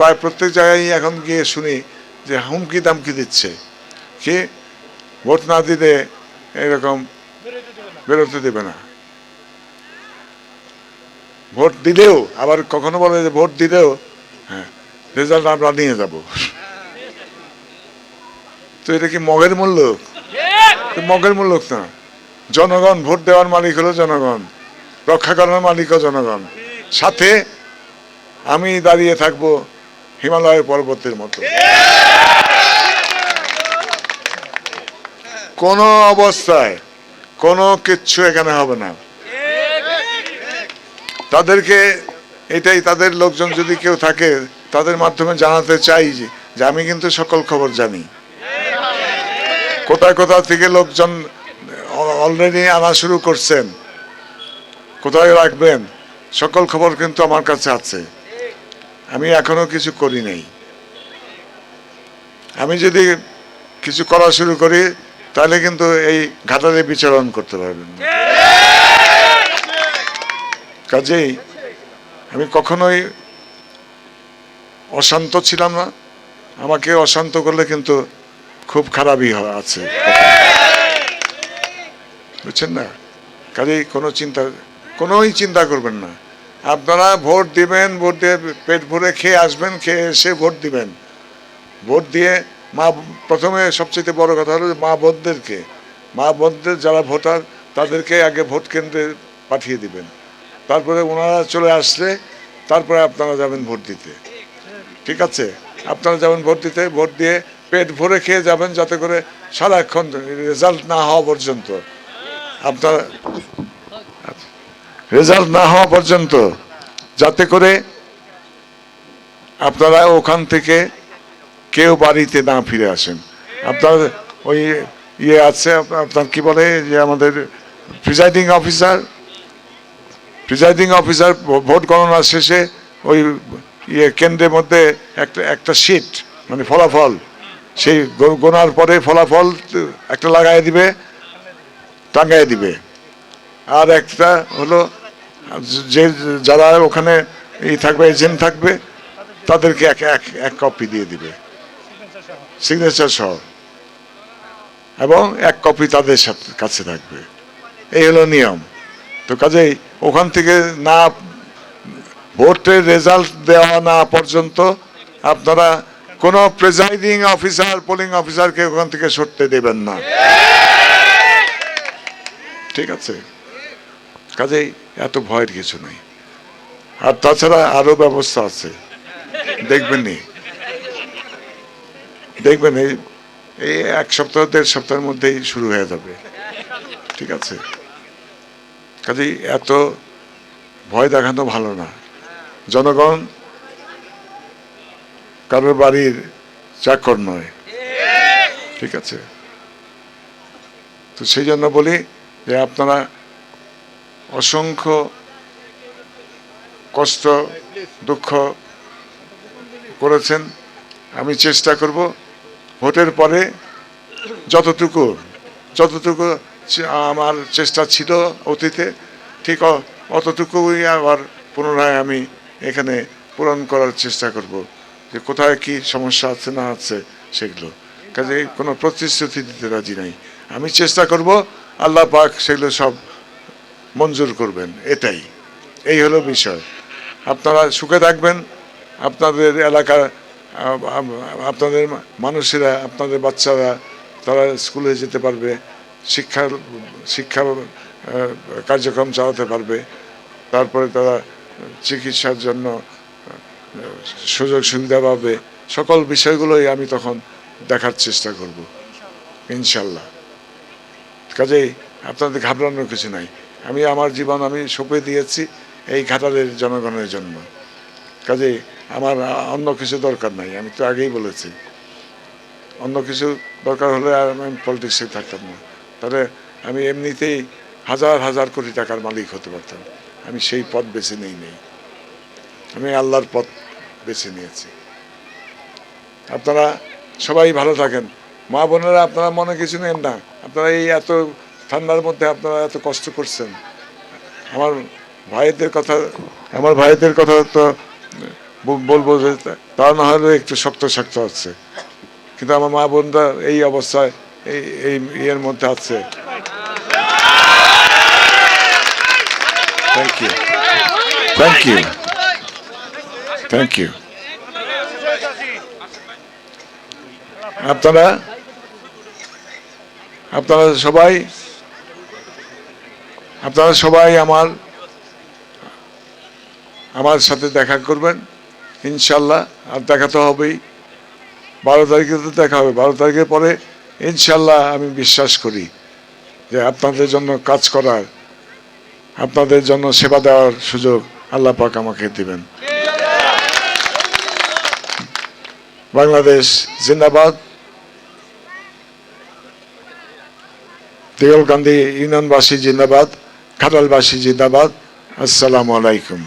প্রায় প্রত্যেক জায়গায় এখন গিয়ে শুনি যে হুমকি দামকি দিচ্ছে। কি? ভোট না দিলে এরকম বেরোতে দেবে না। ভোট দিলেও, আবার কখনো বলে যে ভোট দিলেও হ্যাঁ রেজাল্ট আমরা নিয়ে যাব। তো এটা কি মগের মূল্য? মগের মূল্য না। জনগণ, ভোট দেওয়ার মালিক হলো জনগণ, রক্ষা করার মালিকও জনগণ। সাথে আমি দাঁড়িয়ে থাকব হিমালয় পর্বতের মতো। কোনো অবস্থায় কোনো কিচ্ছু এখানে হবে না। তাদেরকে এটাই, তাদের লোকজন যদি কেউ থাকে, তাদের মাধ্যমে জানাতে চাই যে আমি কিন্তু সকল খবর জানি। কোথায় কোথা থেকে লোকজন অলরেডি আনা শুরু করছেন, কোথায় রাখবেন, সকল খবর কিন্তু আমার কাছে আছে। আমি এখনও কিছু করি নাই। আমি যদি কিছু করা শুরু করি, তাহলে কিন্তু এই ঘাটালে বিচরণ করতে পারবেন কাজেই আমি কখনোই অশান্ত ছিলাম না। আমাকে অশান্ত করলে কিন্তু খুব খারাপই আছে। বুঝছেন না? কাজেই কোনো চিন্তা, কোনোই চিন্তা করবেন না। আপনারা ভোট দিবেন, ভোট দিয়ে পেট ভরে খেয়ে আসবেন, খেয়ে এসে ভোট দিবেন। ভোট দিয়ে মা, প্রথমে সবচেয়ে বড় কথা হলো মা বোনদেরকে, মা বোনদের যারা ভোটার, তাদেরকে আগে ভোট কেন্দ্রে পাঠিয়ে দিবেন। তারপরে ওনারা চলে আসলে তারপরে আপনারা যাবেন ভোট দিতে। ঠিক আছে? আপনারা যাবেন ভোট দিতে, ভোট দিয়ে পেট ভরে খেয়ে যাবেন যাতে করে সারাক্ষণ রেজাল্ট না হওয়া পর্যন্ত। আপনারা রেজাল্ট না হওয়া পর্যন্ত যাতে করে আপনারা ওখান থেকে কেউ বাড়িতে না ফিরে আসেন। আপনার ওই ইয়ে আছে, আপনার কি বলে, যে আমাদের presiding officer? Presiding officer vote গণনা শেষে ওই ইয়ে কেন্দ্রের মধ্যে একটা একটা সিট মানে ফলাফল, সেই গোনার পরে ফলাফল একটা লাগাই দিবে টাঙ্গাই দিবে। আর একটা হলো যে যারা ওখানে ই থাকবে এজেন্ট থাকবে, তাদেরকে এক এক এক কপি দিয়ে দিবে। সিগনেচার সহ। এবং এক কপি তাদের সাথে, কাছে থাকবে। এই হলো নিয়ম। তো কাজেই ওখান থেকে না, ভোটের রেজাল্ট দেওয়া না পর্যন্ত আপনারা কোনো প্রেজাইডিং অফিসার পোলিং অফিসারকে ওখান থেকে সরতে দেবেন না। ঠিক আছে? কাজেই এত ভয়ের কিছু নেই। আর তাছাড়া আরও ব্যবস্থা আছে। দেখবেন নি। দেখবেন এই এই এক সপ্তাহ, দেড় সপ্তাহের মধ্যেই শুরু হয়ে যাবে। ঠিক আছে? কাজেই এত ভয় দেখানো ভালো না। জনগণ, কারোর বাড়ির চাকর নয়। ঠিক আছে? তো সেই জন্য বলি যে আপনারা অসংখ্য কষ্ট, দুঃখ করেছেন। আমি চেষ্টা করব ভোটের পরে যতটুকু যতটুকু আমার চেষ্টা ছিল অতীতে, ঠিক অতটুকুই আবার পুনরায় আমি এখানে পূরণ করার চেষ্টা করব যে কোথায় কি সমস্যা আছে, না আছে সেগুলো। কাজে কোনো প্রতিশ্রুতি দিতে রাজি নাই। আমি চেষ্টা করব আল্লাহ পাক সেগুলো সব মঞ্জুর করবেন, এটাই। এই হলো বিষয়। আপনারা সুখে থাকবেন, আপনাদের এলাকার আপনাদের মানুষেরা, আপনাদের বাচ্চারা, তারা স্কুলে যেতে পারবে, শিক্ষা শিক্ষা কার্যক্রম চালাতে পারবে, তারপরে তারা চিকিৎসার জন্য সুযোগ সুবিধা পাবে। সকল বিষয়গুলোই আমি তখন দেখার চেষ্টা করব, ইনশাল্লাহ। কাজেই আপনাদের ঘাবড়ানোর কিছু নাই। আমি আমার জীবন আমি সঁপে দিয়েছি এই ঘাটালের জনগণের জন্য। কাজেই আমার অন্য কিছু দরকার নাই, আমি তো আগেই বলেছি। অন্য কিছু দরকার হলে আর আমি পলিটিক্সে থাকতাম না। তাহলে আমি এমনিতেই হাজার হাজার কোটি টাকার মালিক হতে পারতাম। আমি সেই পথ বেছে নেই নেই। আমি আল্লাহর পথ বেছে নিয়েছি। আপনারা সবাই ভালো থাকেন। মা বোনেরা, আপনারা মনে কিছু নেন না। আপনারা এই এত ঠান্ডার মধ্যে আপনারা এত কষ্ট করছেন। আমার ভাইদের কথা, আমার ভাইদের কথা তো বলব যে তা না হলে একটু শক্ত শক্ত আছে। কিন্তু আমার মা বোনরা এই অবস্থায়, এই এই ইয়ের মধ্যে আছে। Thank you thank you thank you আপনারা? আপনারা সবাই? আপনারা সবাই আমার আমার সাথে দেখা করবেন, ইনশাল্লাহ, আর দেখা তো হবেই। বারো তারিখে তো দেখা হবে। বারো তারিখের পরে ইনশাল্লাহ আমি বিশ্বাস করি যে আপনাদের জন্য কাজ করার, আপনাদের জন্য সেবা দেওয়ার সুযোগ আল্লাহ পাক আমাকে দিবেন। বাংলাদেশ জিন্দাবাদ। দেগলকান্দি ইউনিয়নবাসী জিন্দাবাদ। খাটালবাসী জিন্দাবাদ আসসালামু আলাইকুম